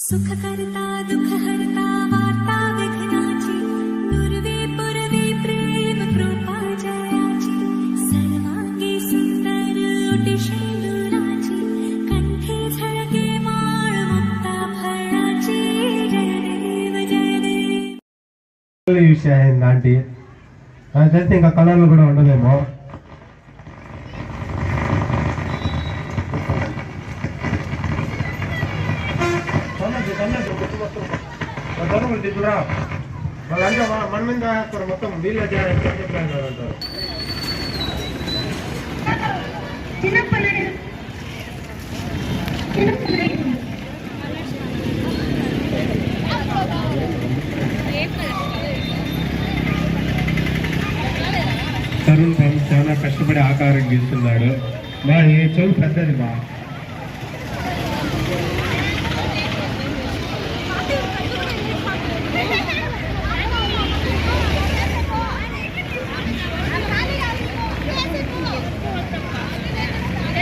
सुखकर्ता दुःखहर्ता वार्ता विघ्नाची दुर्वे पुरवे प्रेम कृपा जयाची सर्वांगी सुंदर उटिशेंदुराची कंठे झळके माळ मुक्ता फळाची जय देव जय देव యూజ్ చేయండి ఆంటీ నాకు తెలిసి ఇంకా కలర్లు కూడా ఉండదేమో వాళ్ళంతా మన మీద వేస్తారు మొత్తం వీళ్ళ చెప్పారు అంటారు తరుణ్ చాలా కష్టపడి ఆకారం గీస్తున్నాడు. మా ఈ చెవు పెద్దది మా.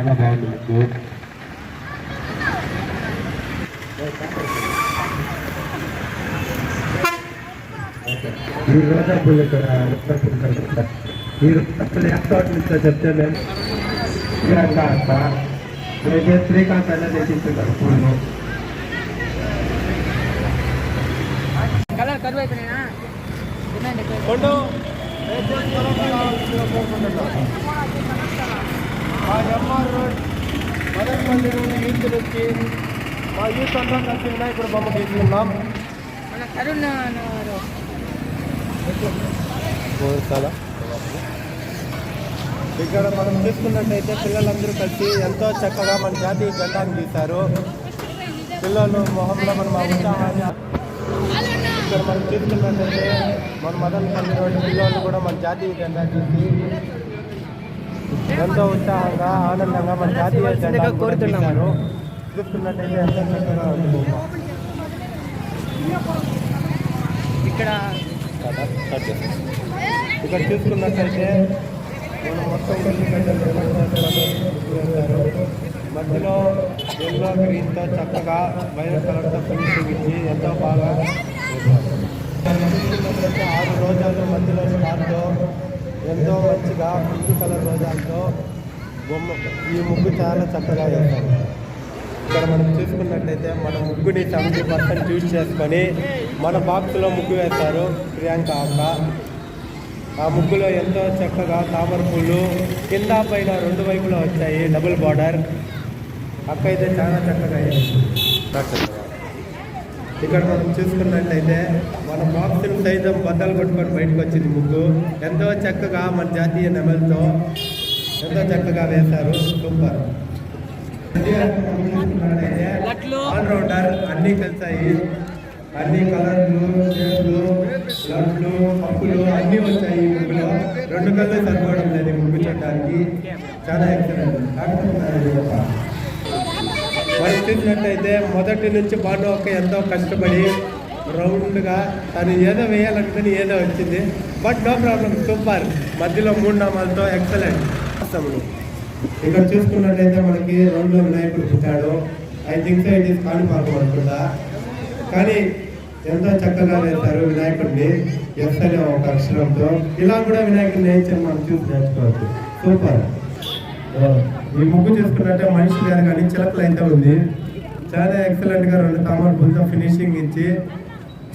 చాలా బాగుంది మీకు ఈ రోజా పూలు ఇక్కడ రోజా పూలు కనిపిస్తాయి. మీరు అసలు ఎక్కడ నుంచి చెప్తే మేము శ్రీకాంత్ అక్క రేపు శ్రీకాంత్ అన్న తెచ్చిస్తున్నారు పూలు కలర్ కరువు అయిపోయినా డిమాండ్ ఎక్కువ కొండు ఆ ఎంఆర్ రోడ్ మదనపల్లి నుండి యూత్ నుంచి మా యూత్ అంతా కలిసి వినాయకుడు బొమ్మ తీసుకున్నాం మన ఇక్కడ మనం చూసుకున్నట్టయితే పిల్లలందరూ కలిసి ఎంతో చక్కగా మన జాతీయ జెండాను గీశారు పిల్లలు మొహంలో మనం ఉత్సాహాన్ని ఇక్కడ మనం చూసుకున్నట్టయితే మన మదన్ పల్లి రోడ్డు పిల్లలు కూడా మన జాతీయ జెండా గీసి ఎంతో ఉత్సాహంగా ఆనందంగా మన జాతీయ జెండా కోరుతున్నారు చూసుకున్నట్టయితే ఎంతో చక్కగా ఉంది బొమ్మ. ఇక్కడ ఇక్కడ చూసుకున్నట్టయితే మనం మొత్తం మధ్యలో ఎల్లో గ్రీన్తో చక్కగా వైలెట్ కలర్తో ఫినిషింగ్ ఇచ్చి ఎంతో బాగా. చూసుకున్నట్లయితే ఆరు రోజాలు మధ్యలో స్టార్తో ఎంతో మంచిగా పింక్ కలర్ రోజాలతో బొమ్మ ఈ ముగ్గు చాలా చక్కగా వేశారు ఇక్కడ మనం చూసుకున్నట్లయితే మన ముగ్గుని సెవెంటీ పర్సెంట్ చూస్ చేసుకొని మన బాక్స్లో ముగ్గు వేస్తారు ప్రియాంక అక్క. ఆ ముగ్గులో ఎంతో చక్కగా తామర పూలు కింద పైన రెండు వైపులా వచ్చాయి డబుల్ బార్డర్. అక్క అయితే చాలా చక్కగా వేసింది. ఇక్కడ మనం చూసుకున్నట్లయితే మన బాక్సులు సైతం బద్దలు కొట్టుకొని బయటకు వచ్చింది ముగ్గు. ఎంతో చక్కగా మన జాతీయ నెమలతో ఎంతో చక్కగా వేశారు. సూపర్. ఆల్రౌండర్ అన్నీ కలిసాయి. అన్ని కలర్లు షేప్లు లడ్లు పప్పులు అన్నీ వచ్చాయి ముగ్గులో. రెండు కళ్ళు సరిపోవడం లేదు ముగ్గు చూడడానికి. చాలా ఎక్సలెంట్ మరి చూసినట్టయితే మొదటి నుంచి బాను ఒక ఎంతో కష్టపడి రౌండ్గా తను ఏదో వేయాలనుకుని ఏదో వచ్చింది. But no problem super. మధ్యలో మూడు నామాలతో ఎక్సలెంట్. ఇక్కడ చూసుకున్నట్టయితే మనకి రౌండ్లో వినాయకుడు పుట్టాడు. I think so it is Kanipakam అనుకుంటా. కానీ ఎంతో చక్కగా వేస్తారు వినాయకుడిని. ఎస్ అనే ఒక అక్షరంతో. ఇలా కూడా వినాయకుడిని వేయించని మనం చూసి నేర్చుకోవచ్చు. సూపర్. ఈ ముగ్గు చూసుకున్నట్టే మనిషి గారు కానీ చిలకలు అయితే ఉంది. చాలా ఎక్సలెంట్గా రెండు తామర పులతో ఫినిషింగ్ ఇచ్చి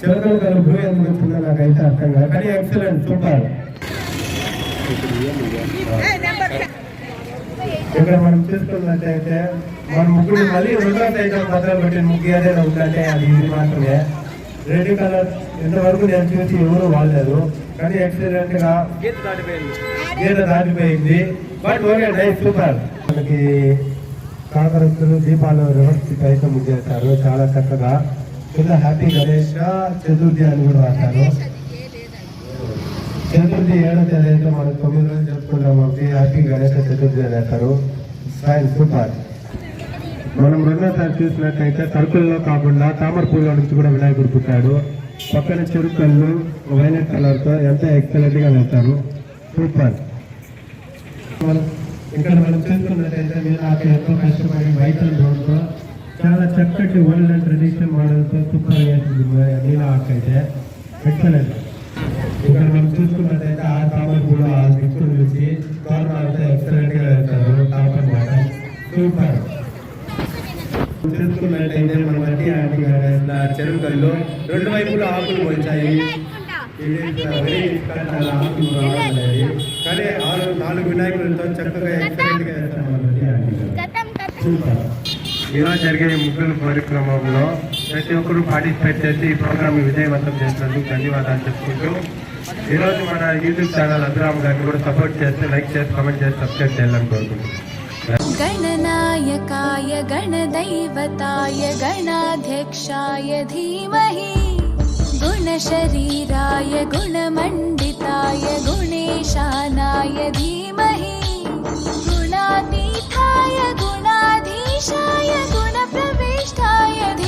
చిలకల కలర్ బ్లూ ఎందుకు వచ్చిందో నాకైతే అర్థం కాదు. కానీ ఎక్సలెంట్ సూపర్ ఇక్కడ మనం చూసుకున్నట్టయితే మన ముగ్గురు మళ్ళీ రెండో సైతం భద్రం పెట్టిన ముగ్గు ఏదైనా ఉందంటే అది ఇది మాత్రమే. రెడ్ కలర్ ఇంతవరకు నేను చూసి ఎవరు వాడలేదు. కానీ ఎక్సలెంట్గా గీత దాటిపోయింది. బట్ ఓకే నైస్ సూపర్ మనకి కాకరస్తులు దీపాలు రివర్స్ ప్రయత్నం చేశారు చాలా చక్కగా. కింద హ్యాపీ గణేష్ చతుర్థి అని కూడా రాశారు. చతుర్థి ఏడో తేదీ అయితే మనం తొమ్మిది రోజులు జరుపుకుంటాం. కాబట్టి హ్యాపీ గణేష్ చతుర్థి అని వేస్తారు ఫైన్ సూపర్. మనం రెండోసారి చూసినట్టయితే సరుకుల్లో కాకుండా తామర పూల నుంచి కూడా వినాయకుడు పుట్టాడు. పక్కన చెరుకల్లు వైలెట్ కలర్తో ఎంత ఎక్సలెంట్గా వేస్తారు సూపర్. మనం- ఇక్కడ మనం చూసుకున్నట్టయితే మీరు నాకు ఎంతో కష్టపడి వైట్ అండ్ బ్రౌన్తో చాలా చక్కటి ఓల్డ్ అండ్ ట్రెడిషనల్ మోడల్తో సూపర్ వేసింది నీలా ఆర్ట్ అయితే ఎక్సలెంట్ ఇక్కడ మనం చూసుకున్నట్టయితే ఆ తామర పూలు ఆ దిక్కులు చూసి తోరణాలతో ఎక్సలెంట్గా వేస్తారు టాప్ అన్నమాట సూపర్ చూసుకున్నట్టయితే మన మట్టి ఆంటీ గారు వేసిన చెరువు కళ్ళు రెండు వైపులా ఆకులు వచ్చాయి ఇది very difficult అలా ఆకులు రావడం అనేది. కానీ ఆరు నాలుగు వినాయకులతో చక్కగా ఈరోజు చేస్తాం ఇలా జరిగే ముగ్గుల కార్యక్రమంలో ప్రతి ఒక్కరు పార్టిసిపేట్ చేసి ఈ ప్రోగ్రామ్ విజయవంతం చేసినందుకు ధన్యవాదాలు చెప్పుకుంటూ ఈరోజు మన యూట్యూబ్ ఛానల్ అభిరామ్ గారిని కూడా సపోర్ట్ చేస్తే లైక్ చేసి కామెంట్ చేసి సబ్స్క్రైబ్ చేయాలని కోరుకుంటున్నాను గణనాయకాయ గణదైవతాయ గణాధ్యక్షాయ ధీమహి. గుణశరీరాయ గుణమండి य गुणेशानाय धीमहि। गुणातीताय गुणाधीशाय गुणप्रवेष्टाय ध